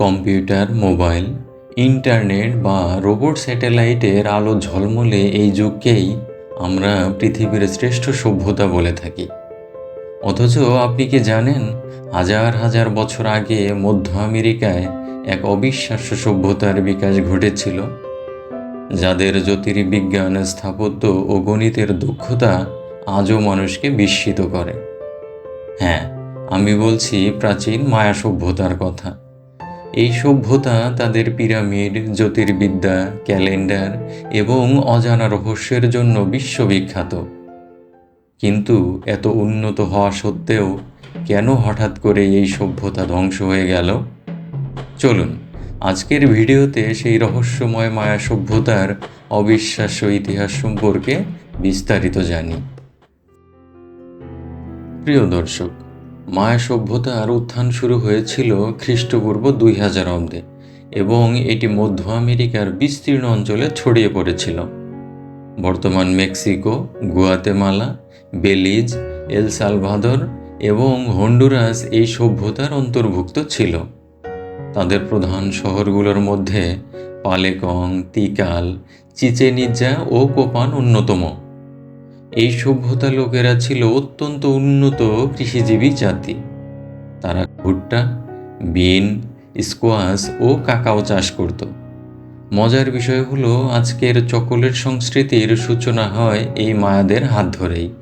Computer, mobile, internet বা robot স্যাটেলাইটের আলো ঝলমলে এই যুগকেই আমরা পৃথিবীর শ্রেষ্ঠ সভ্যতা বলে থাকি। অথচ আপনি কি জানেন, হাজার হাজার বছর আগে মধ্য আমেরিকায় এক অবিশ্বাস্য সভ্যতার বিকাশ ঘটেছিল, যাদের জ্যোতির্বিজ্ঞান, স্থাপত্য ও গণিতের দক্ষতা আজও মানুষকে বিস্মিত করে। হ্যাঁ আমি বলছি প্রাচীন মায়া সভ্যতার কথা। এই সভ্যতা তাদের পিরামিড, জ্যোতির্বিদ্যা, ক্যালেন্ডার এবং অজানা রহস্যের জন্য বিশ্ববিখ্যাত। কিন্তু এত উন্নত হওয়া সত্ত্বেও কেন হঠাৎ করে এই সভ্যতা ধ্বংস হয়ে গেল? চলুন, আজকের ভিডিওতে সেই রহস্যময় মায়া সভ্যতার অবিশ্বাস্য ইতিহাস সম্পর্কে বিস্তারিত জানি। প্রিয় দর্শক মায়া সভ্যতার উত্থান শুরু হয়েছিল খ্রিস্টপূর্ব দুই হাজার অব্দে, এবং এটি মধ্য আমেরিকার বিস্তীর্ণ অঞ্চলে ছড়িয়ে পড়েছিল। বর্তমান Mexico, Guatemala, Belize, El Salvador এবং হন্ডুরাস এই সভ্যতার অন্তর্ভুক্ত ছিল। তাদের প্রধান শহরগুলোর মধ্যে পালেকং, তিকাল, চিচেনিজা ও কোপান অন্যতম। এই সভ্যতা লোকেরা ছিল অত্যন্ত উন্নত কৃষিজীবী জাতি। তারা ভুট্টা, বিন, স্কোয়াশ ও কাকাও চাষ করত। মজার বিষয় হলো, আজকের চকোলেট সংস্কৃতির সূচনা হয় এই মায়াদের হাত ধরেই।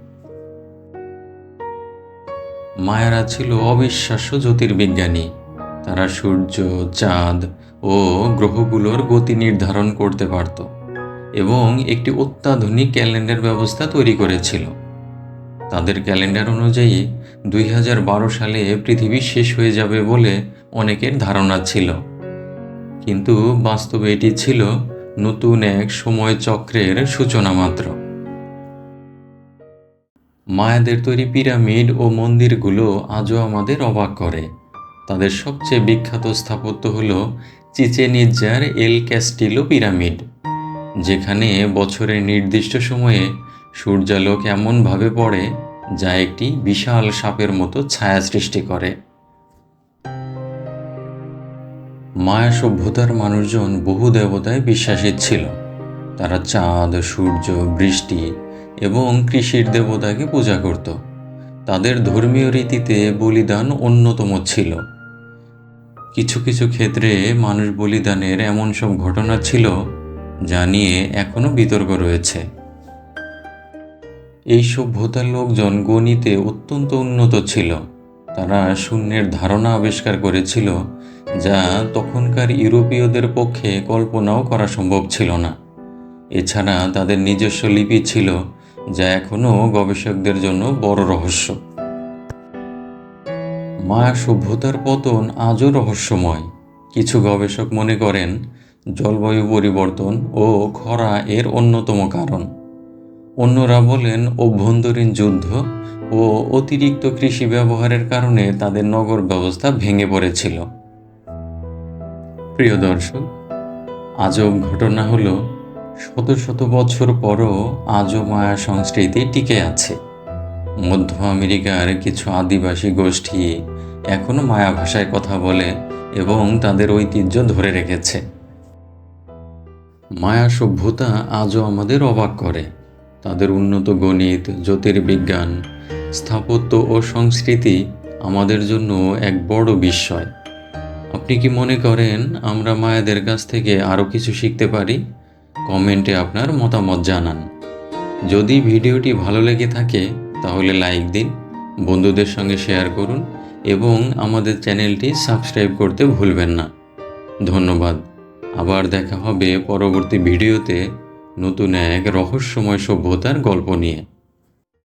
মায়ারা ছিল অবিশ্বাস্য জ্যোতির্বিজ্ঞানী। তারা সূর্য, চাঁদ ও গ্রহগুলোর গতি নির্ধারণ করতে পারত। এবং একটি অত্যাধুনিক ক্যালেন্ডার ব্যবস্থা তৈরি করেছিল। তাদের ক্যালেন্ডার অনুযায়ী দুই হাজার বারো সালে পৃথিবী শেষ হয়ে যাবে বলে অনেকের ধারণা ছিল। কিন্তু বাস্তবে এটি ছিল নতুন এক সময় চক্রের সূচনা মাত্র। মায়াদের তৈরি পিরামিড ও মন্দিরগুলো আজও আমাদের অবাক করে। তাদের সবচেয়ে বিখ্যাত স্থাপত্য হল চিচেনিজ্জার এল ক্যাস্টিলো পিরামিড। যেখানে বছরের নির্দিষ্ট সময়ে সূর্যালোক এমনভাবে পড়ে যা একটি বিশাল সাপের মতো ছায়া সৃষ্টি করে। মায়া সভ্যতার মানুষজন বহু দেবতায় বিশ্বাসী ছিল। তারা চাঁদ, সূর্য, বৃষ্টি এবং কৃষির দেবতাকে পূজা করত। তাদের ধর্মীয় রীতিতে বলিদান অন্যতম ছিল। কিছু কিছু ক্ষেত্রে মানুষ বলিদানের এমন সব ঘটনা ছিল যা নিয়ে এখনও বিতর্ক রয়েছে। এই সভ্যতার লোকজন গণিতে অত্যন্ত উন্নত ছিল। তারা শূন্যের ধারণা আবিষ্কার করেছিল যা তখনকার ইউরোপীয়দের পক্ষে কল্পনাও করা সম্ভব ছিল না। এছাড়া তাদের নিজস্ব লিপি ছিল, যা এখনও গবেষকদের জন্য বড় রহস্য। মায়া সভ্যতার পতন আজও রহস্যময়। কিছু গবেষক মনে করেন জলবায়ু পরিবর্তন ও খরা এর অন্যতম কারণ। অন্যরা বলেন অভ্যন্তরীণ যুদ্ধ ও অতিরিক্ত কৃষি ব্যবহারের কারণে তাদের নগর ব্যবস্থা ভেঙে পড়েছিল। প্রিয় দর্শক, আজব ঘটনা হলো, শত শত বছর পরও আজও মায়া সংস্কৃতি টিকে আছে। মধ্য আমেরিকার কিছু আদিবাসী গোষ্ঠী এখনও মায়া ভাষায় কথা বলে এবং তাদের ঐতিহ্য ধরে রেখেছে। মায়া সভ্যতা আজও আমাদের অবাক করে। তাদের উন্নত গণিত, জ্যোতির্বিজ্ঞান, স্থাপত্য ও সংস্কৃতি আমাদের জন্য এক বড় বিস্ময়। আপনি কি মনে করেন আমরা মায়াদের কাছ থেকে আরও কিছু শিখতে পারি? কমেন্টে আপনার মতামত জানান। যদি ভিডিওটি ভালো লেগে থাকে, তাহলে লাইক দিন, বন্ধুদের সঙ্গে শেয়ার করুন এবং আমাদের চ্যানেলটি সাবস্ক্রাইব করতে ভুলবেন না। ধন্যবাদ। আবার দেখা হবে পরবর্তী ভিডিওতে নতুন এক রহস্যময় সভ্যতার গল্প নিয়ে।